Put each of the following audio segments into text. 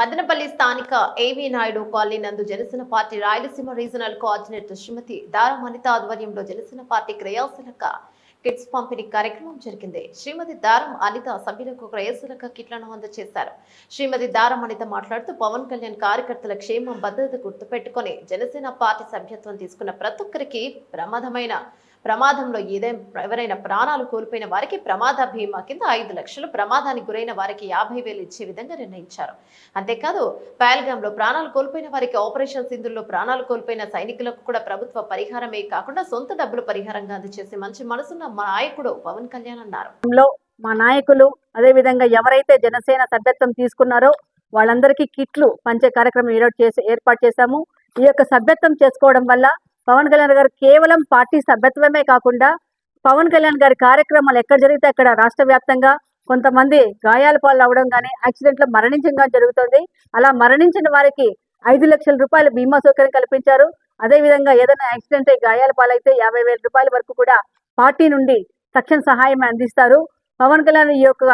మదనపల్లి స్థానిక ఏవి నాయుడు కాలనీ నందు Janasena party Rayalaseema regional coordinator Shrimati Daram Manitha ఆధ్వర్యంలో జనసేన పార్టీ క్రియాశీలక కిట్స్ పంపిణీ కార్యక్రమం జరిగింది. శ్రీమతి దారం అనిత సభ్యులకు క్రయశీలక కిట్లను అందజేశారు. శ్రీమతి దారం అనిత మాట్లాడుతూ పవన్ కళ్యాణ్ కార్యకర్తల క్షేమం భద్రత గుర్తుపెట్టుకొని జనసేన పార్టీ సభ్యత్వం తీసుకున్న ప్రతి ఒక్కరికి ప్రమాదమైన ప్రమాదంలో ఏదైనా ఎవరైనా ప్రాణాలు కోల్పోయిన వారికి ప్రమాద బీమా కింద ఐదు లక్షలు ప్రమాదానికి గురైన వారికి యాభై వేలు ఇచ్చే విధంగా నిర్ణయించారు. అంతేకాదు పహల్గాంలో ప్రాణాలు కోల్పోయిన వారికి ఆపరేషన్ సింధుల్లో ప్రాణాలు కోల్పోయిన సైనికులకు కూడా ప్రభుత్వ పరిహారమే కాకుండా సొంత డబ్బులు పరిహారంగా అందజేసే మంచి మనసున్న మా నాయకుడు పవన్ కళ్యాణ్ అన్నారు. మా నాయకులు అదేవిధంగా ఎవరైతే జనసేన సభ్యత్వం తీసుకున్నారో వాళ్ళందరికీ కిట్లు పంచే కార్యక్రమం ఏర్పాటు చేసి ఏర్పాటు చేశాము. ఈ యొక్క సభ్యత్వం చేసుకోవడం వల్ల పవన్ కళ్యాణ్ గారు కేవలం పార్టీ సభ్యత్వమే కాకుండా పవన్ కళ్యాణ్ గారి కార్యక్రమాలు ఎక్కడ జరిగితే అక్కడ రాష్ట్ర వ్యాప్తంగా కొంతమంది గాయాల పాలు అవడం కానీ యాక్సిడెంట్లో మరణించడం జరుగుతుంది. అలా మరణించిన వారికి ఐదు లక్షల రూపాయల బీమా సౌకర్యం కల్పించారు. అదేవిధంగా ఏదైనా యాక్సిడెంట్ అయి గాయాల పాలైతే యాభై వేల రూపాయల వరకు కూడా పార్టీ నుండి తక్షణ సహాయం అందిస్తారు. పవన్ కళ్యాణ్ ఈ యొక్క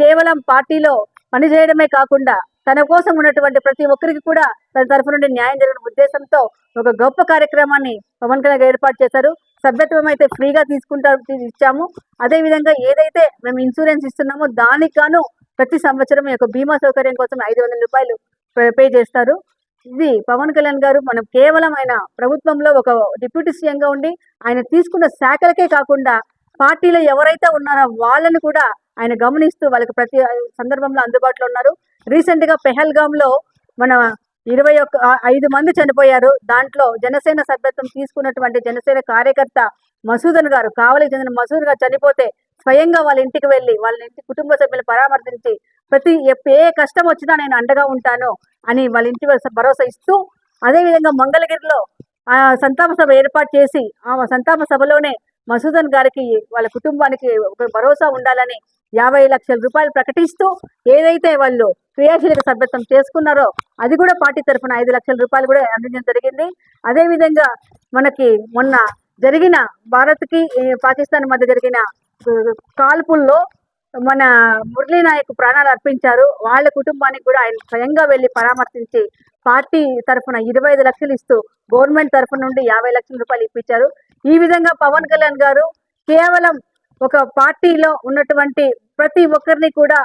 కేవలం పార్టీలో పనిచేయడమే కాకుండా తన కోసం ఉన్నటువంటి ప్రతి ఒక్కరికి కూడా తన తరఫు నుండి న్యాయం జరిగిన ఉద్దేశంతో ఒక గొప్ప కార్యక్రమాన్ని పవన్ కళ్యాణ్ ఏర్పాటు చేశారు. సభ్యత్వం అయితే ఫ్రీగా తీసుకుంటారు ఇచ్చాము. అదేవిధంగా ఏదైతే మేము ఇన్సూరెన్స్ ఇస్తున్నామో దానికి గాను ప్రతి సంవత్సరం ఈ యొక్క బీమా సౌకర్యం కోసం ఐదు వందల రూపాయలు పే- పే చేస్తారు. ఇది పవన్ కళ్యాణ్ గారు మనం కేవలం ఆయన ప్రభుత్వంలో ఒక డిప్యూటీ సీఎంగా ఉండి ఆయన తీసుకున్న శాఖలకే కాకుండా పార్టీలో ఎవరైతే ఉన్నారో వాళ్ళని కూడా ఆయన గమనిస్తూ వాళ్ళకి ప్రతి సందర్భంలో అందుబాటులో ఉన్నారు. రీసెంట్గా లో మన ఇరవై ఒక్క ఐదు మంది చనిపోయారు. దాంట్లో జనసేన సభ్యత్వం తీసుకున్నటువంటి జనసేన కార్యకర్త మసూదన్ గారు కావలికి చెందిన మసూద్ గారు చనిపోతే స్వయంగా వాళ్ళ ఇంటికి వెళ్ళి వాళ్ళ ఇంటి కుటుంబ సభ్యులు పరామర్శించి ప్రతి ఏ కష్టం వచ్చినా నేను అండగా ఉంటాను అని వాళ్ళ ఇంటి భరోసా ఇస్తూ అదేవిధంగా మంగళగిరిలో ఆ సంతాప సభ ఏర్పాటు చేసి ఆ సంతాప సభలోనే మసూదన్ గారికి వాళ్ళ కుటుంబానికి ఒక భరోసా ఉండాలని యాభై లక్షల రూపాయలు ప్రకటిస్తూ ఏదైతే వాళ్ళు క్రియాశీలక సభ్యత్వం చేసుకున్నారో అది కూడా పార్టీ తరఫున ఐదు లక్షల రూపాయలు కూడా అందించడం జరిగింది. అదేవిధంగా మనకి మొన్న జరిగిన భారత్కి పాకిస్తాన్ మధ్య జరిగిన కాల్పుల్లో మన మురళీ నాయక్ ప్రాణాలు అర్పించారు. వాళ్ళ కుటుంబానికి కూడా ఆయన స్వయంగా వెళ్ళి పరామర్శించి పార్టీ తరఫున ఇరవై ఐదు లక్షలు ఇస్తూ గవర్నమెంట్ తరఫు నుండి యాభై లక్షల రూపాయలు ఇప్పించారు. ఈ విధంగా పవన్ కళ్యాణ్ గారు కేవలం ఒక పార్టీలో ఉన్నటువంటి ప్రతి ఒక్కరిని కూడా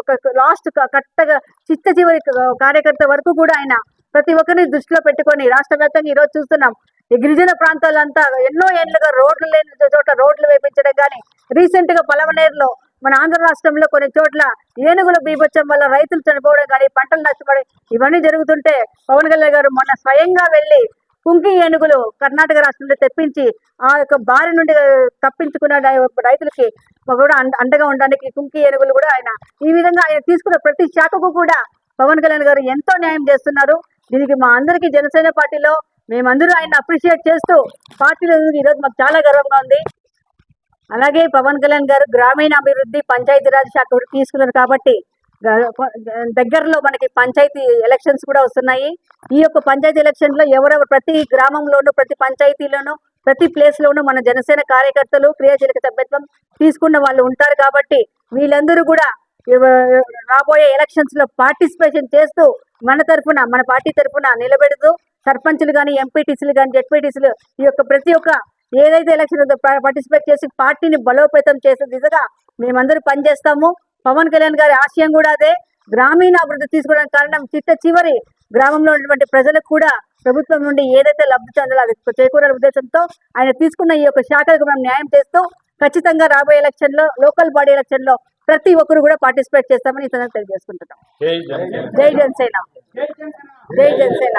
ఒక లాస్ట్ కట్టగా చిత్త చివరి కార్యకర్త వరకు కూడా ఆయన ప్రతి ఒక్కరిని దృష్టిలో పెట్టుకొని రాష్ట్ర వ్యాప్తంగా ఈరోజు చూస్తున్నాం. ఈ గిరిజన ప్రాంతాలంతా ఎన్నో ఏళ్ళుగా రోడ్లు లేని చోట్ల రోడ్లు వేపించడం కానీ రీసెంట్గా మన ఆంధ్ర రాష్ట్రంలో కొన్ని చోట్ల ఏనుగుల బీభత్సం వల్ల రైతులు చనిపోవడం కానీ పంటలు నష్టపడి ఇవన్నీ జరుగుతుంటే పవన్ కళ్యాణ్ గారు మొన్న స్వయంగా వెళ్ళి కుంకి ఏనుగులు కర్ణాటక రాష్ట్రంలో తెప్పించి ఆ యొక్క బారి నుండి తప్పించుకున్న రైతులకి కూడా అండగా ఉండడానికి కుంకి ఏనుగులు కూడా ఆయన ఈ విధంగా ఆయన తీసుకున్న ప్రతి శాఖకు కూడా పవన్ కళ్యాణ్ గారు ఎంతో న్యాయం చేస్తున్నారు. దీనికి మా అందరికీ జనసేన పార్టీలో మేమందరూ ఆయన అప్రిషియేట్ చేస్తూ పార్టీలో ఈరోజు మాకు చాలా గర్వంగా ఉంది. అలాగే పవన్ కళ్యాణ్ గారు గ్రామీణ అభివృద్ధి పంచాయతీరాజ్ శాఖ కూడా తీసుకున్నారు కాబట్టి దగ్గరలో మనకి పంచాయతీ ఎలక్షన్స్ కూడా వస్తున్నాయి. ఈ యొక్క పంచాయతీ ఎలక్షన్లో ఎవరెవరు ప్రతి గ్రామంలోనూ ప్రతి పంచాయతీలోనూ ప్రతి ప్లేస్ లోనూ మన జనసేన కార్యకర్తలు క్రియాశీలక సభ్యత్వం తీసుకున్న వాళ్ళు ఉంటారు కాబట్టి వీళ్ళందరూ కూడా రాబోయే ఎలక్షన్స్లో పార్టిసిపేషన్ చేస్తూ మన తరఫున మన పార్టీ తరఫున నిలబెడుతూ సర్పంచులు కానీ ఎంపీటీసీలు కానీ జెడ్పీటీసీలు ఈ యొక్క ప్రతి ఒక్క ఏదైతే ఎలక్షన్ ఉందో పార్టిసిపేట్ చేసి పార్టీని బలోపేతం చేసే దిశగా మేమందరూ పనిచేస్తాము. పవన్ కళ్యాణ్ గారి ఆశయం కూడా అదే. గ్రామీణ అభివృద్ధి తీసుకోవడానికి కారణం చిట్ట చివరి గ్రామంలో ఉన్నటువంటి ప్రజలకు కూడా ప్రభుత్వం నుండి ఏదైతే లబ్ధి చెందాలో అది చేకూరే ఉద్దేశంతో ఆయన తీసుకున్న ఈ యొక్క శాఖలకు మేము న్యాయం చేస్తూ ఖచ్చితంగా రాబోయే ఎలక్షన్లో లోకల్ బాడీ ఎలక్షన్లో ప్రతి ఒక్కరు కూడా పార్టిసిపేట్ చేస్తామని సందర్భంగా తెలియజేసుకుంటున్నాం. జై జనసేన జై జనసేన. జై జనసేన.